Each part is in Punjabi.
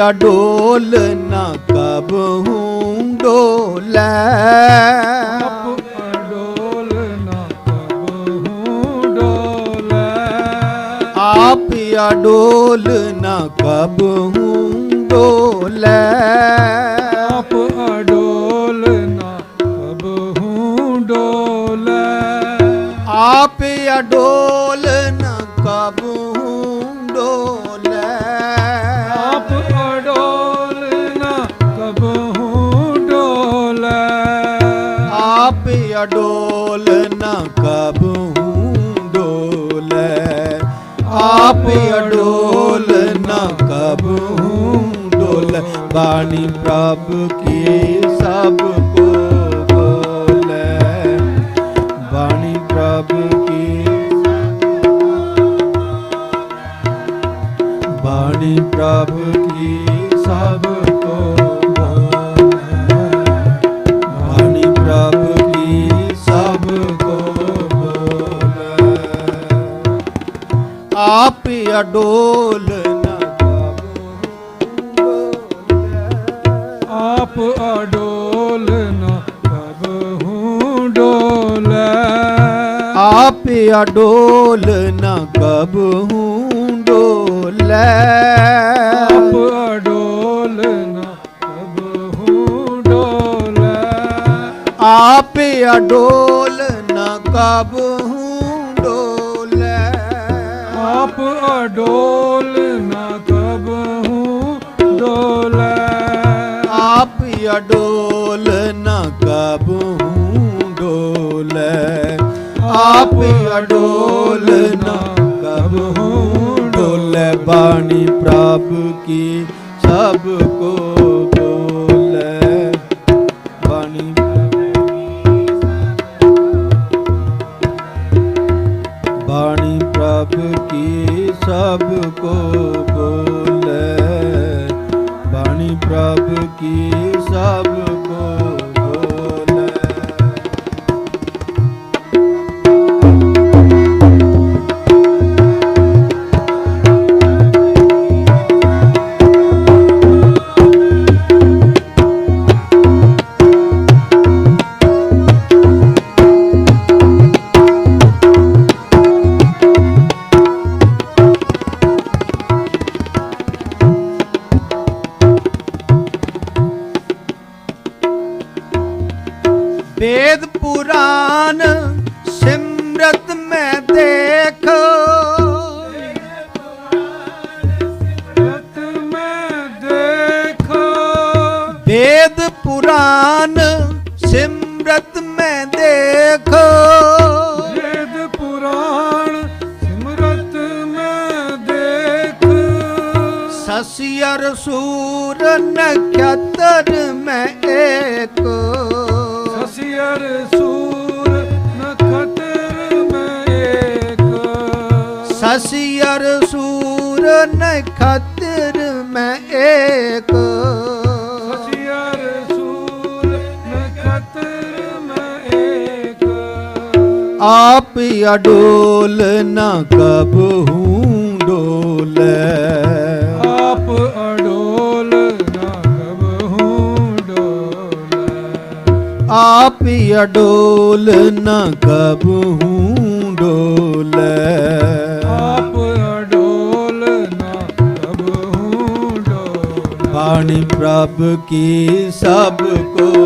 ਆ ਢੋਲ ਨਾ ਕਬ ਹੂੰ ਢੋਲੇ ਆਪ ਆ ਡੋਲ ਨਾ ਕਬ ਹੂੰ ਡੋਲੇ ਆਪ ਆ ਡੋਲ ਨਾ ਕਬ ਹੂੰ ਡੋਲੇ। ਆਪ ਆ ਡੋਲ ਨਾ ਆਪ ਅਡੋਲ ਨਾ ਕਬਹੂ ਡੋਲੇ ਆਪ ਅਡੋਲ ਨਾ ਕਬਹੂ ਡੋਲੇ ਬਾਣੀ ਪ੍ਰਭ ਕੀ ਸਭ ਆਪ ਅਡੋਲ ਨਾ ਕਬਹੂ ਡੋਲੇ। ਆਪ ਅਡੋਲ ਨਾ ਕਬਹੂ ਡੋਲੇ। ਆਪ ਅਡੋਲ ਨਾ ਕਬਹੂ ਡੋਲੇ। ਆਪ ਅਡੋਲ ਨਾ ਕਬਹੂ ਡੋਲੇ। ਆਪ ਅਡੋਲ ਕੀ ਸਭ ਕੋ पुराण ਸਸਿਅਰ ਸੂਰ ਨਖਤਰ ਮੈਂ ਏਕ। ਸਸਿਅਰ ਸੂਰ ਨਖਤਰ ਮੈਂ ਏਕ। ਸਸਿਅਰ ਸੂਰ ਨਖਤਰ ਮੈਂ ਏਕ। ਆਪ ਅਡੋਲ ਨਾ ਕਬਹੂ ਡੋਲੇ। ਆਪ ਅਡੋਲ ਨਾ ਕਬਹੂ ਡੋਲੇ। ਆਪ ਅਡੋਲ ਨਾ ਕਬਹੂ ਡੋਲੇ। ਬਾਣੀ ਪ੍ਰਭ ਕੀ ਸਭ ਕੋ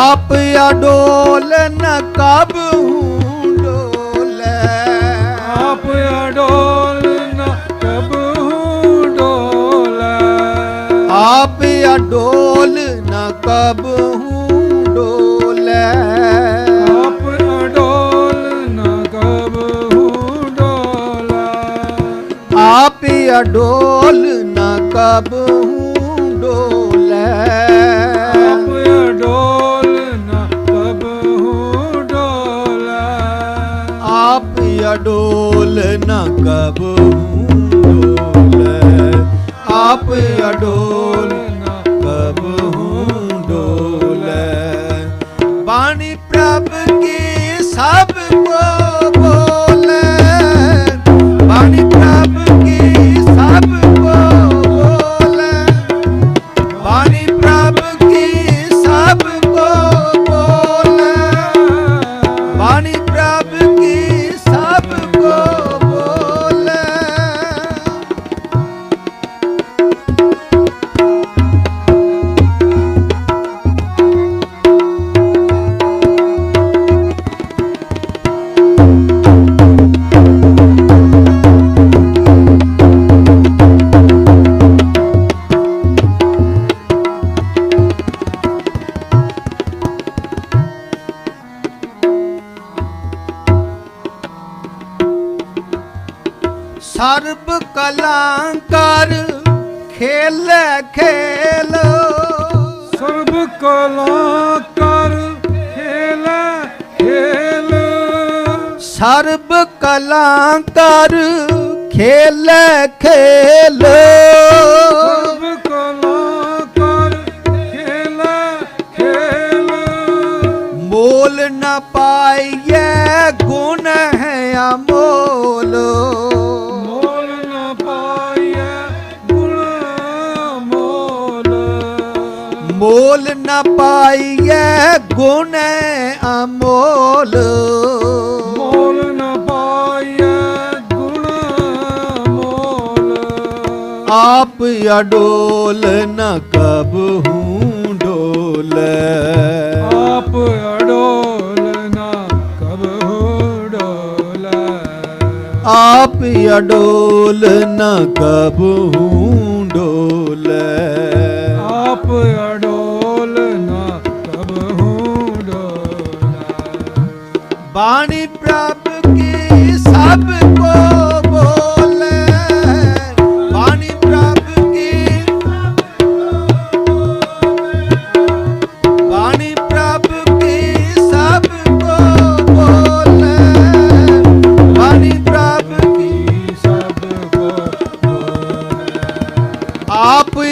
ਆਪ ਅਡੋਲ ਨ ਕਬਹੂ ਡੋਲੇ। ਆਪ ਅਡੋਲ ਨ ਕਬਹੂ ਡੋਲੇ। ਆਪ ਅਡੋਲ ਨ ਕਬਹੂ ਡੋਲੇ। ਆਪ ਅਡੋਲ ਨ ਕਬਹੂ ਡੋਲੇ। ਆਪ ਅਡੋਲ ਨ ਕਬ ਅਡੋਲ ਨਾ ਕਬਹੂ ਡੋਲੇ ਕਰ ਖੇਲੇ ਖੇਲ। ਸਰਬ ਕਲਾ ਕਰ ਖੇਲ ਖੇਲ। ਮੋਲ ਨ ਪਾਈਐ ਗੁਣ ਹੈ ਅਮੋਲ। ਮੋਲ ਨ ਪਾਈਐ ਗੁਣ ਮੋਲ ਮੋਲ ਨ ਪਾਈਐ ਗੁਣ ਅਮੋਲ। ਆਪ ਅਡੋਲ ਨ ਕਬਹੂ ਡੋਲੇ। ਆਪ ਅਡੋਲ ਨਾ ਕਬਹੂ ਡੋਲੇ। ਆਪ ਅਡੋਲ ਨ ਕਬਹੂ ਡੋਲੇ। ਆਪ ਅਡੋਲ ਨਾ ਕਬਹੂ ਡੋਲੇ। ਬਾਣੀ ਪ੍ਰਭ ਕੀ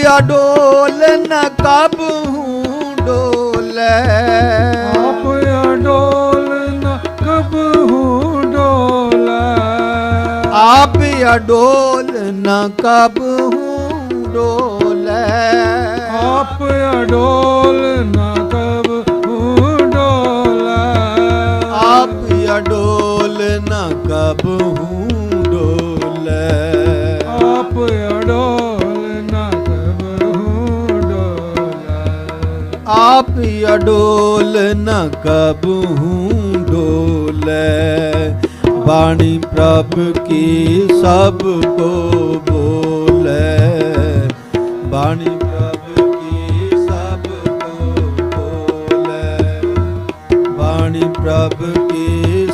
ਆਪ ਅਡੋਲ ਨ ਕਬਹੂ ਡੋਲੇ। ਆਪ ਅਡੋਲ ਨਾ ਕਬਹੂ ਡੋਲੇ। ਆਪ ਅਡੋਲ ਨ ਕਬਹੂ ਡੋਲੇ। ਆਪ ਅਡੋਲ ਨਾ ਆਪ ਅਡੋਲ ਨ ਕਬਹੂ ਡੋਲੇ। ਬਾਣੀ ਪ੍ਰਭ ਕੀ ਸਭ ਕੋ ਬੋਲੇ। ਬਾਣੀ ਪ੍ਰਭ ਕੀ ਸਭ ਕੋ ਬੋਲੇ। ਬਾਣੀ ਪ੍ਰਭ ਕੀ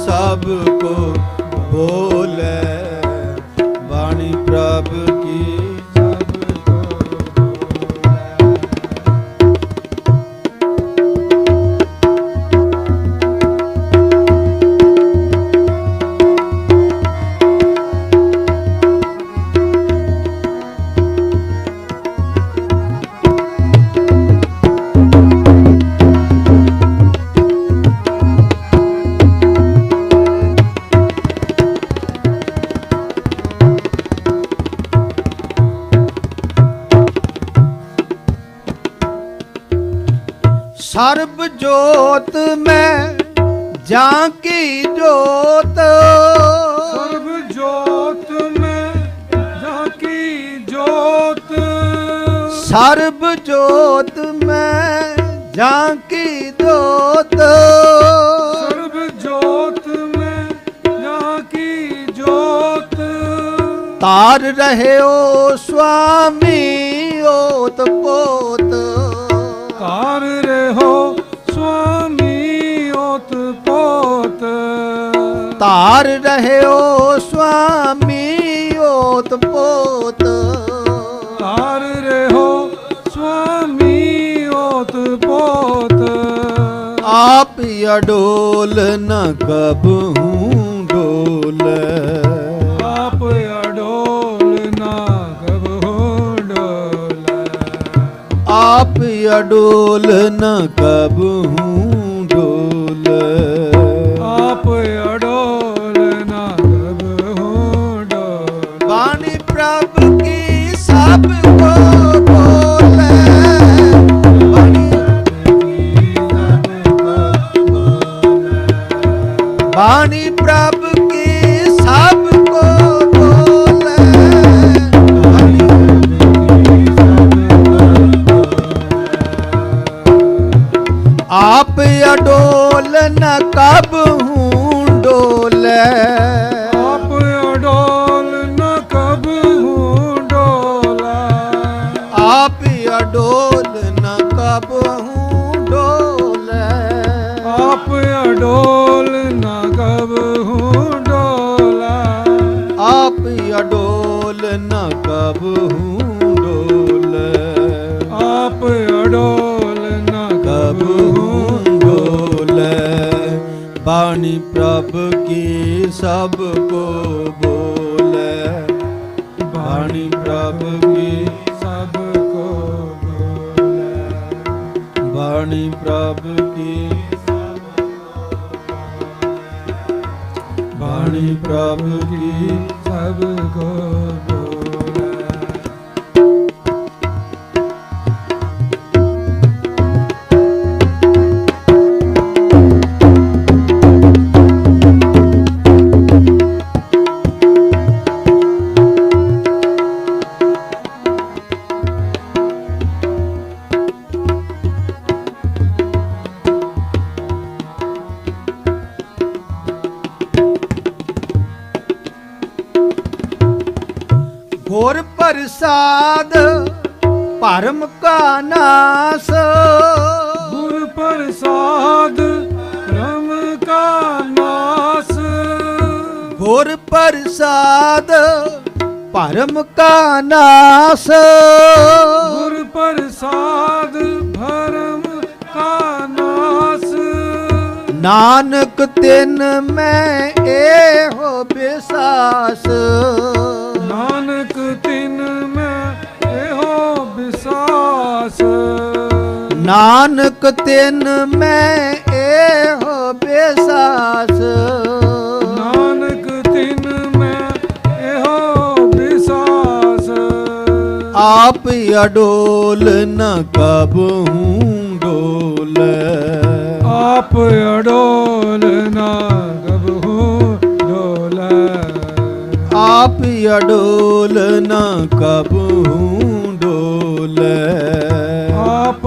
ਜਾਂ ਕੀ ਜੋਤ ਸਰਬ ਜੋਤ ਮੈਂ ਜਾਂ ਕੀ ਜੋਤ ਸਰਬ ਜੋਤ ਮੈਂ ਜਾਂ ਕੀ ਜੋਤ ਸਰਬ ਜੋਤ ਮੈਂ ਜਾਂ ਕੀ ਜੋਤ ਤਾਰ ਰਹਿਓ ਸੁਆਮੀ ਓਤ ਪੋਤ ਕਾਰ ਰਹੋ ਹਰ ਰਹਿਓ ਸੁਆਮੀ ਓਤ ਪੋਤ। ਹਰ ਰਹਿਓ ਸੁਆਮੀ ਓਤ ਪੋਤ। ਆਪ ਅਡੋਲ ਨ ਕਬਹੂ ਡੋਲ। ਆਪ ਅਡੋਲ ਨ ਕਬਹੂ ਡੋਲ। ਆਪ ਅਡੋਲ ਨ ਕਬਹੂ ਡੋਲ। ਡੋਲ ਨਾ ਕਾਬ ਸਭ ਕੋ ਬੋਲੇ। ਬਾਣੀ ਪ੍ਰਭ ਕੀ ਸਭ ਕੋ ਬੋਲੇ। ਬਾਣੀ ਪ੍ਰਭ ਕੀ ਬਾਣੀ ਪ੍ਰਭ ਕੀ ਸਭ ਕੋ ਪ੍ਰਸਾਦ ਭਰਮ ਕਾ ਨਾਸ। ਗੁਰ ਪ੍ਰਸਾਦ ਰਮ ਕਾ ਨਾਸ। ਗੁਰ ਪ੍ਰਸਾਦ ਭਰਮ ਕਾ ਨਾਸ। ਗੁਰ ਪ੍ਰਸਾਦ ਭਰਮ ਕਾ ਨਾਸ। ਨਾਨਕ ਤਿਨ ਮੈਂ ਇਹੋ ਬਿਸਾਸ। ਨਾਨਕ ਤਿਨ ਮੈਂ ਇਹੋ ਬਿਸਾਸ। ਨਾਨਕ ਤਿਨ ਮੈਂ ਇਹੋ ਵਿਸਾਸ ਆਪ ਅਡੋਲ ਨ ਕਬਹੂ ਡੋਲੇ। ਆਪ ਅਡੋਲ ਨਾ ਕਬਹੂ ਡੋਲੇ। ਆਪ ਅਡੋਲ ਨ ਕਬਹੂ ਡੋਲੇ। ਆਪ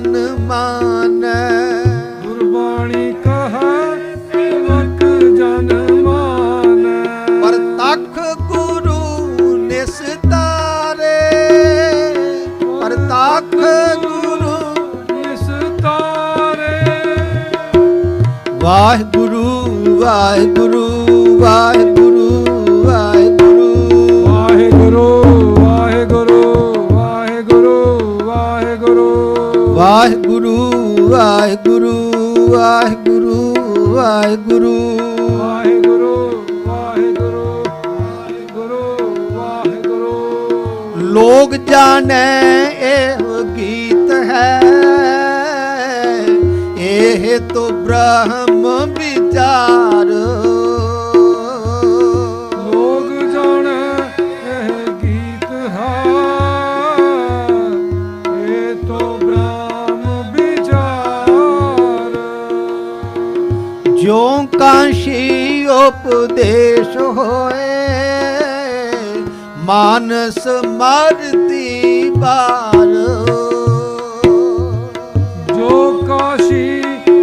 ਜਨ ਮਾਨੈ। ਗੁਰਬਾਣੀ ਕਹਾ ਸੇਵਕ ਜਨ ਮਾਨੈ। ਪਰਤਖ ਗੁਰੂ ਨਿਸਤਾਰੇ ਪਰਤਖ ਗੁਰੂ ਇਸ ਤਾਰੇ। ਵਾਹਿਗੁਰੂ ਵਾਹਿਗੁਰੂ ਵਾਹਿਗੁਰੂ। ਜਾਣੈ ਇਹ ਗੀਤ ਹੈ। ਇਹ ਤੋ ਬ੍ਰਹਮ ਵਿਚਾਰ। ਲੋਗ ਜਾਣੈ ਇਹ ਗੀਤ ਹੈ। ਇਹ ਤੋ ਬ੍ਰਹਮ ਵਿਚਾਰ। ਜਿਉ ਕਾਸ਼ੀ ਉਪਦੇਸ਼ ਹੋਏ ਮਾਨਸ ਮਰਤੀ ਬਾਰ ਜੋ ਕਾਸ਼ੀ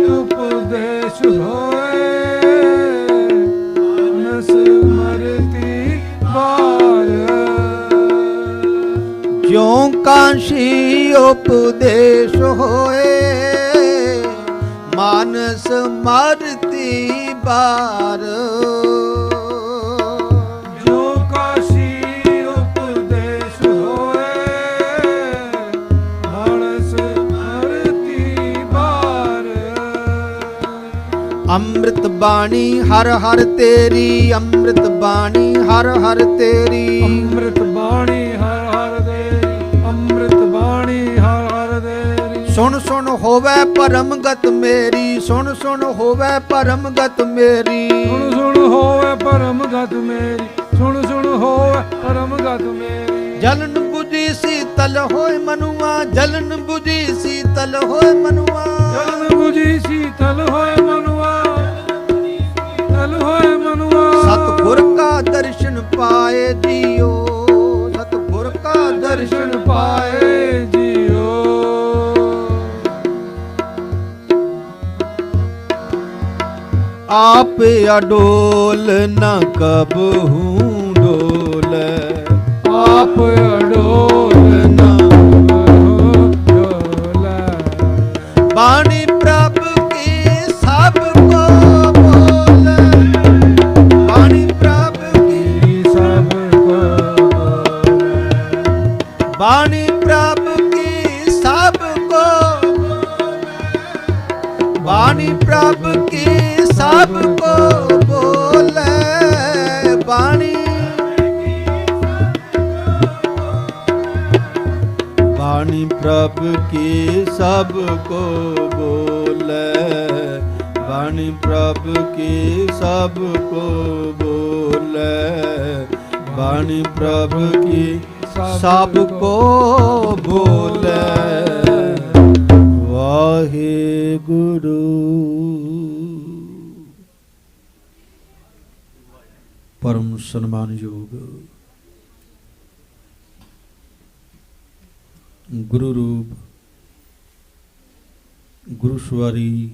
ਉਪਦੇਸ਼ ਹੋਏ ਮਨਸ ਮਰਤੀ ਬਾਰ ਜਿਉ ਕਾਸ਼ੀ ਉਪਦੇਸ਼ ਹੋਏ ਮਾਨਸ ਮਰਤੀ ਬਾਰ ਅੰਮ੍ਰਿਤ ਬਾਣੀ ਹਰ ਹਰ ਤੇਰੀ ਅੰਮ੍ਰਿਤ ਬਾਣੀ ਹਰ ਹਰ ਤੇਰੀ। ਅੰਮ੍ਰਿਤ ਬਾਣੀ ਹਰ ਹਰ ਦੇ ਅੰਮ੍ਰਿਤ ਬਾਣੀ ਹਰ ਹਰ ਦੇ ਸੁਣ ਸੁਣ ਹੋਵੇ ਪਰਮ ਗਤ ਮੇਰੀ ਸੁਣ ਸੁਣ ਹੋਵੇ ਪਰਮ ਗਤ ਮੇਰੀ। ਸੁਣ ਸੁਣ ਹੋਵੇ ਪਰਮ ਗਤ ਮੇਰੀ ਸੁਣ ਸੁਣ ਹੋਵੇ ਪਰਮ ਗਤ ਮੇਰੀ। ਜਲਨ ਬੁਝੀ ਸੀਤਲ ਹੋਏ ਮਨੁਆ ਜਲਨ ਬੁਝੀ ਸੀਤਲ ਹੋਏ ਮਨੁਆ। ਜਲਨ ਬੁਝੀ ਸੀਤਲ ਹੋਏ ਮਨੁਆ ਤਲ ਹੋਏ ਮਨੁਆ। ਸਤਿਗੁਰ ਕਾ ਦਰਸ਼ਨ ਪਾਏ ਜੀਓ ਸਤਿਗੁਰ ਕਾ ਦਰਸ਼ਨ ਪਾਏ ਜੀਓ। ਆਪ ਅਡੋਲ ਨਾ ਬਾਣੀ ਪ੍ਰਭ ਕੀ ਸਭ ਕੋ ਬੋਲੇ? ਬਾਣੀ ਪ੍ਰਭ ਕੀ ਸਭ ਕੋ ਬੋਲੇ? ਬਾਣੀ ਪ੍ਰਭ ਕੀ ਸਭ ਕੋ ਬੋਲੇ? ਵਾਹਿਗੁਰੂ। ਪਰਮ ਸਨਮਾਨਯੋਗ ગુરુરૂપ ગુરુસ્વારી